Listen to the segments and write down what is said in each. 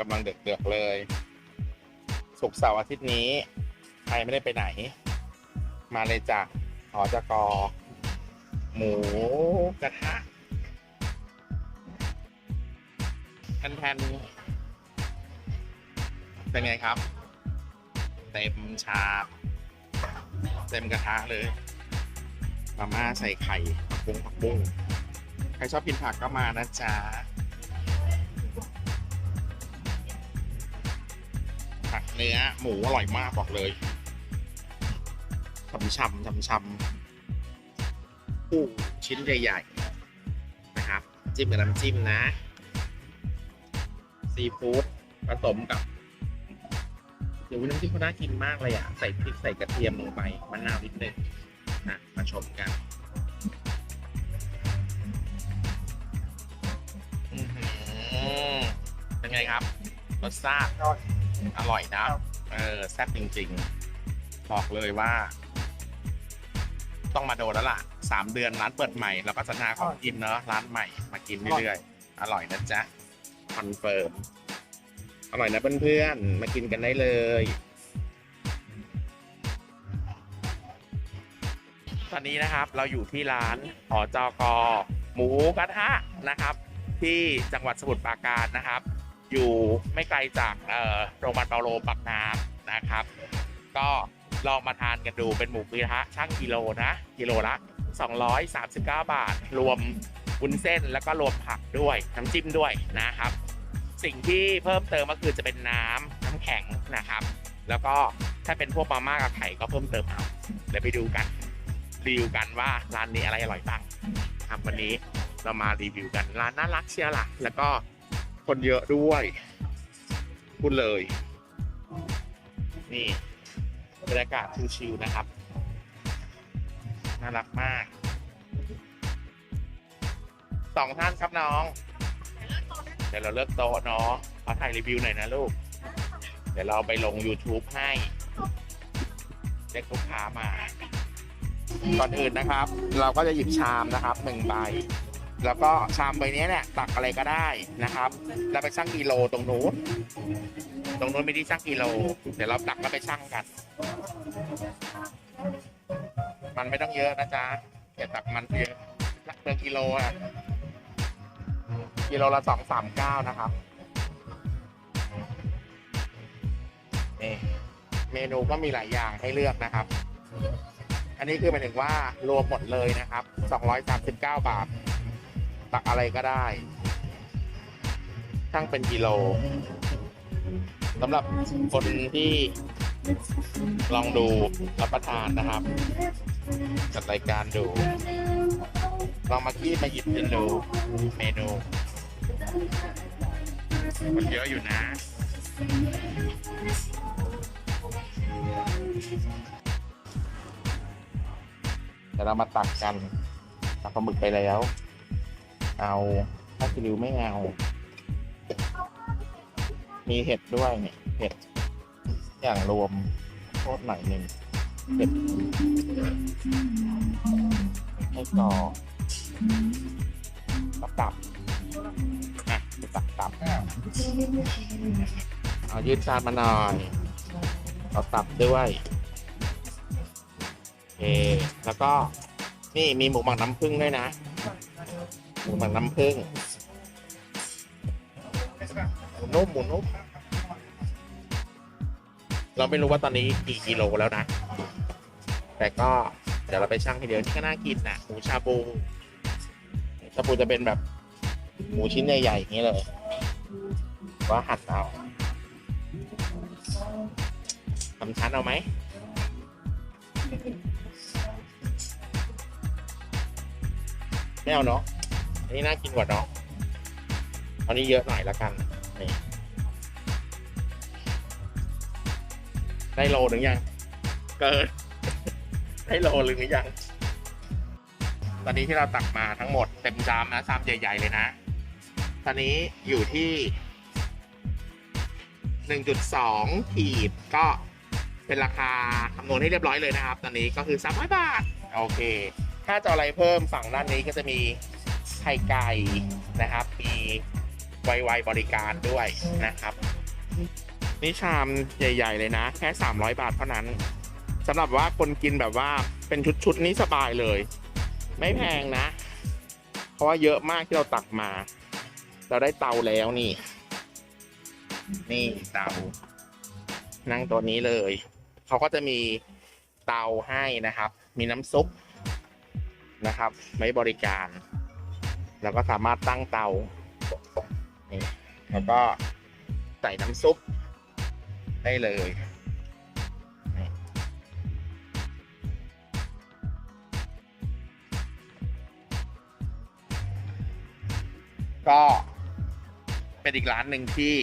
กำลังเดือดๆเลย สุกร์เสาร์อาทิตย์นี้ ใครไม่ได้ไปไหน มาเลยจ้ะหอจกอ หมูกระทะแทนๆเป็นไงครับ เต็มชาเต็มกระทะเลยมาม่าใส่ไข่ผักบุ้งผักบุ้งใครชอบกินผักก็มานะจ๊ะ เนื้อหมูอร่อยมากบอกเลยช่ำๆช่ำๆผู้ชิ้นใหญ่ๆนะครับ จิ้มกับน้ำจิ้มนะ ซีฟู้ดผสมกับเดี๋ยวน้ำจิ้มเขาน่ากินมากเลยอะ ใส่พริกใส่กระเทียมลงไปมะนาวนิดนึงนะมาชมกันเป็นไงครับรสชาติ อร่อยนะ เออแซ่บจริง ๆ บอกเลยว่า ต้องมาโดนแล้วล่ะสามเดือนร้านเปิดใหม่แล้วก็จะนาของกินเนอะร้านใหม่มากินเรื่อยๆอร่อยนะจ๊ะคอนเฟิร์มอร่อยนะเพื่อนๆมากินกันได้เลยตอนนี้นะครับเราอยู่ที่ร้านหอจอกอหมูกระทะนะครับ ที่จังหวัดสมุทรปราการนะครับ อยู่ไม่ไกลจากโรงพยาบาลเปาโลปักน้ำนะครับ ก็ลองมาทานกันดูเป็นหมูกระทะช่างกิโลนะ กิโลละ 239 บาท รวมวุ้นเส้นแล้วก็รวมผักด้วยน้ำจิ้มด้วยนะครับ สิ่งที่เพิ่มเติมก็คือจะเป็นน้ำน้ำแข็งนะครับ แล้วก็ถ้าเป็นพวกมาม่ากับไข่ก็เพิ่มเติมเอาเดี๋ยวไปดูกันรีวิวกันว่าร้านนี้อะไรอร่อยบ้างครับวันนี้เรามารีวิวกันร้านน่ารักเชียวล่ะแล้วก็ คนเยอะด้วยพูดเลย นี่บรรยากาศชิลๆนะครับ น่ารักมากสองท่านครับน้อง เดี๋ยวเราเลือกโต๊ะเนาะขอถ่ายรีวิวหน่อยนะลูก เดี๋ยวเราไปลง YouTube ให้เรียกลูกค้ามา ก่อนอื่นนะครับ เราก็จะหยิบชามนะครับหนึ่งใบ แล้วก็ชามใบนี้เนี่ยตักอะไรก็ได้นะครับ แล้วไปชั่งกิโลตรงนู้นตรงนู้นไม่ได้ชั่งกิโล เดี๋ยวเราตักแล้วไปชั่งกัน มันไม่ต้องเยอะนะจ๊ะอย่าตักมันเยอะเปลืองกิโลอะกิโลละสองสามเก้านะครับนี่เมนูก็มีหลายอย่างให้เลือกนะครับ อันนี้คือหมายถึงว่ารวมหมดเลยนะครับสองร้อยสามสิบเก้าบาท ตักอะไรก็ได้ช่างเป็นกิโลสำหรับคนที่ลองดูรับประทานนะครับ จัดรายการดู ลองมาคีบมาหยิบกันดูเมนูมันเยอะอยู่นะเดี๋ยวเรามาตักกันตักปลาหมึกไปแล้ว เอาถ้าคิริวไม่เอา มีเห็ดด้วยเนี่ยเห็ดอย่างรวมโทษหน่อยหนึ่งเห็ดให้กรอตับตับอะตับตับเอายืดจานมาหน่อยเอาตับด้วยโอแล้วก็นี่มีหมูหมักน้ำผึ้งด้วยนะ หมูหมักน้ำผึ้งหมูนุ่มหมูนุ่มเราไม่รู้ว่าตอนนี้กี่กิโลแล้วนะ แต่ก็เดี๋ยวเราไปชั่งทีเดียวนี่ก็น่ากินนะหมูชาบูชาบูจะเป็นแบบหมูชิ้นใหญ่ๆอย่างนี้เลยว่าหั่นเอาทำชั้นเอาไหมไม่เอาเนาะ อันนี้น่ากินกว่าเนาะอันนี้เยอะหน่อยละกันนี่ได้โลหรือยัง เกินได้โลหรือยังตอนนี้ที่เราตักมาทั้งหมดเต็มชามนะชามใหญ่ ๆ เลยนะ ตอนนี้อยู่ที่1.2ขีดก็เป็นราคาคำนวณให้เรียบร้อยเลยนะครับ ตอนนี้ก็คือ300บาท โอเค ถ้าจะอะไรเพิ่มฝั่งด้านนี้ก็จะมี ไข่ไก่นะครับ มีไวๆบริการด้วยนะครับ นี่ชามใหญ่ ๆ เลยนะ แค่ 300 บาทเท่านั้นสำหรับว่าคนกินแบบว่าเป็นชุดๆ นี้สบายเลย ไม่แพงนะ เพราะว่าเยอะมากที่เราตักมา เราได้เตาแล้วนี่ นี่เตา นั่งตัวนี้เลย เขาก็จะมีเตาให้นะครับ มีน้ำซุปนะครับไว้บริการ แล้วก็สามารถตั้งเตานี่แล้วก็ใส่น้ำซุปได้เลยก็เป็นอีกร้านหนึ่งที่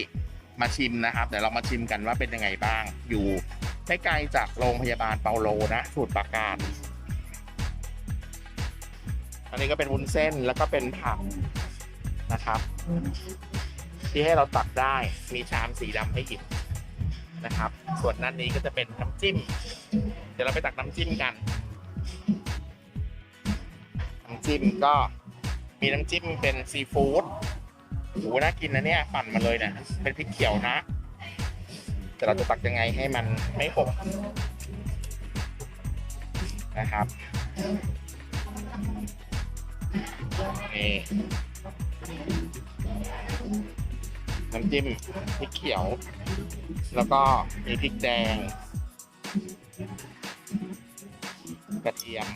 มาชิมนะครับ เดี๋ยวเรามาชิมกันว่าเป็นยังไงบ้าง อยู่ไม่ไกลจากโรงพยาบาลเปาโลนะสมุทรปราการ อันนี้ก็เป็นวุ้นเส้นแล้วก็เป็นผักนะครับ ที่ให้เราตักได้มีชามสีดำให้หยิบนะครับ ส่วนด้านนี้ก็จะเป็นน้ำจิ้ม เดี๋ยวเราไปตักน้ำจิ้มกัน น้ำจิ้มก็มีน้ำจิ้มเป็นซีฟู้ดโหน่ากินนะเนี่ยปั่นมาเลยเนี่ยเป็นพริกเขียวนะแต่เราจะตักยังไงให้มันไม่หกนะครับ นี่น้ำจิ้มพริกเขียว แล้วก็มีพริกแดง กระเทียม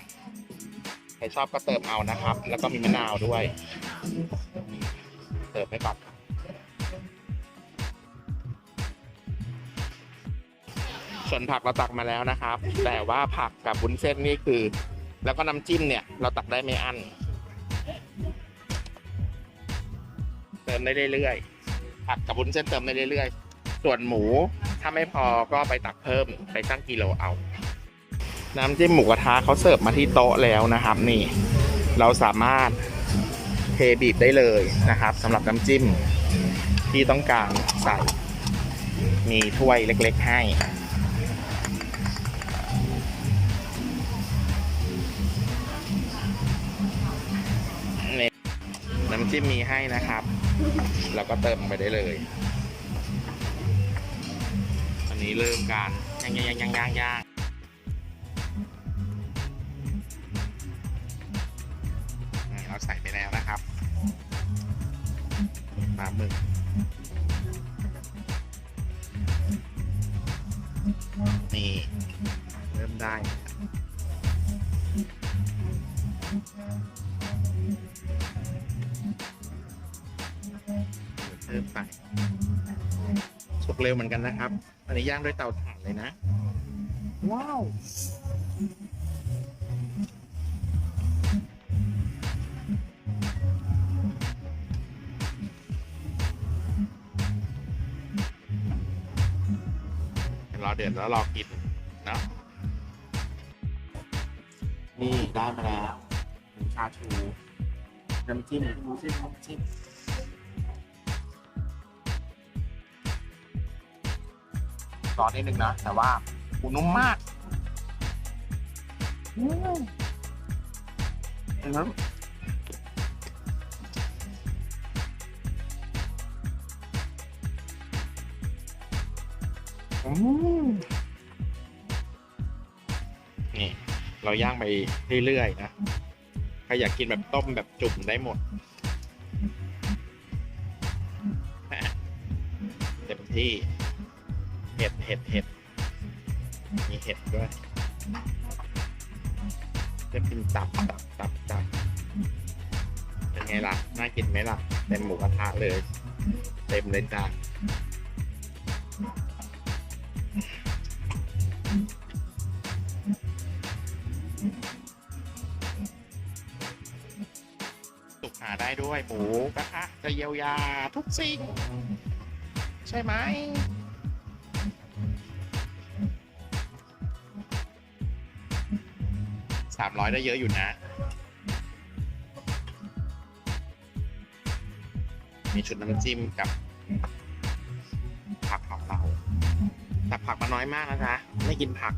ใครชอบก็เติมเอานะครับ แล้วก็มีมะนาวด้วย เติมไปก่อนส่วนผักเราตักมาแล้วนะครับ แต่ว่าผักกับบุ้นเส้นนี่คือ แล้วก็น้ำจิ้มเนี่ย เราตักได้ไม่อั้น เติมได้เรื่อยๆผักกับบุ้นเส้นเติมได้เรื่อยๆ ส่วนหมูถ้าไม่พอก็ไปตักเพิ่มไปชั่งกิโลเอา น้ำจิ้มหมูกระทะเขาเสิร์ฟมาที่โต๊ะแล้วนะครับ นี่ เราสามารถเทบีบได้เลยนะครับสำหรับน้ำจิ้มที่ต้องการใส่ มีถ้วยเล็กๆให้น้ำจิ้มมีให้นะครับ แล้วก็เติมไปได้เลย อันนี้เริ่มการย่างย่างย่างย่างย่างเราใส่ไปแล้วนะครับปลาหมึก เพิ่มไปสุกเร็วเหมือนกันนะครับ อันนี้ย่างด้วยเตาถ่านเลยนะ ว้าว รอเดือดแล้วรอกินเนาะนี่ได้มาแล้วหมูชาชูน้ำจิ้มดูสิน้ำจิ้ม ร้อนนิดนึงนะแต่ว่าหูนุ่มมากอืมนะครับอืมนี่ เราย่างไปเรื่อยๆนะ ใครอยากกินแบบต้มแบบจุ่มได้หมดแหม่เต็มที่ เห็ดเห็ดเห็ดมีเห็ดด้วย จะเป็นตับตับตับตับเป็นไงล่ะ น่ากินไหมล่ะ เต็มหมูกระทะเลย เต็มเลยจ้าสุกหาได้ด้วยหมูกระทะจะเยียวยาทุกสิ่ง ใช่ไหม สามร้อยได้เยอะอยู่นะ มีชุดน้ำจิ้มกับผักของเรา แต่ผักมาน้อยมากนะจ๊ะไม่กินผัก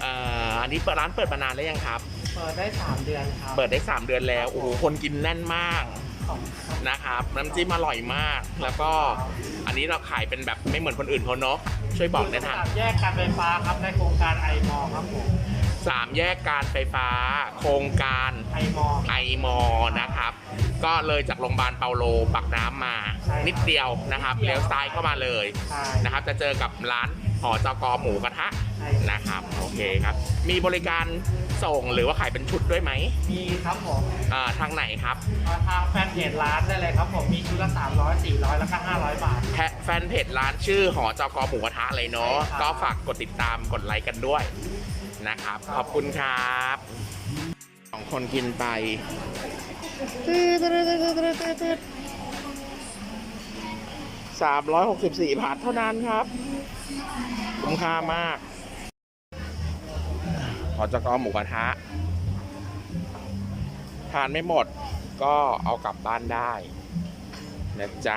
เออ่าอันนี้เปิดร้านเปิดมานานแล้วยังครับ เปิดได้ 3 เดือนครับ เปิดได้ 3 เดือนแล้ว โอ้โห คนกินแน่นมากของครับ นะครับน้ำจิ้มอร่อยมาก แล้วก็อันนี้เราขายเป็นแบบไม่เหมือนคนอื่นเขาเนาะช่วยบอกได้ทางสามแยกการไฟฟ้าครับในโครงการไอมอครับผมสามแยกการไฟฟ้า โครงการไอมอไอมอนะครับ ก็เลยจากโรงพยาบาลเปาโลปักน้ำมาใช่ครับนิดเดียวนะครับนิดเดีเลี้ยยววซ้ายเข้ามาเลยใช่นะครับ จะเจอกับร้าน หอจกหมูกระทะใช่นะครับโอเคครับ มีบริการส่งหรือว่าขายเป็นชุดด้วยไหมมีครับผมอ่าทางไหนครับมาทางแฟนเพจร้านได้เลยครับผมมีชุดละ300 400 แล้วก็ 500 บาท แพแฟนเพจร้านชื่อหอจกหมูกระทะเลยเนาะใช่ครับ ก็ฝากกดติดตามกดไลค์กันด้วยนะครับครับขอบคุณครับสองคนกินไป สามร้อยหกสิบสี่บาทเท่านั้นครับคุ้มค่ามากหอจกหมูกระทะ ทานไม่หมดก็เอากลับบ้านได้นะจ๊ะ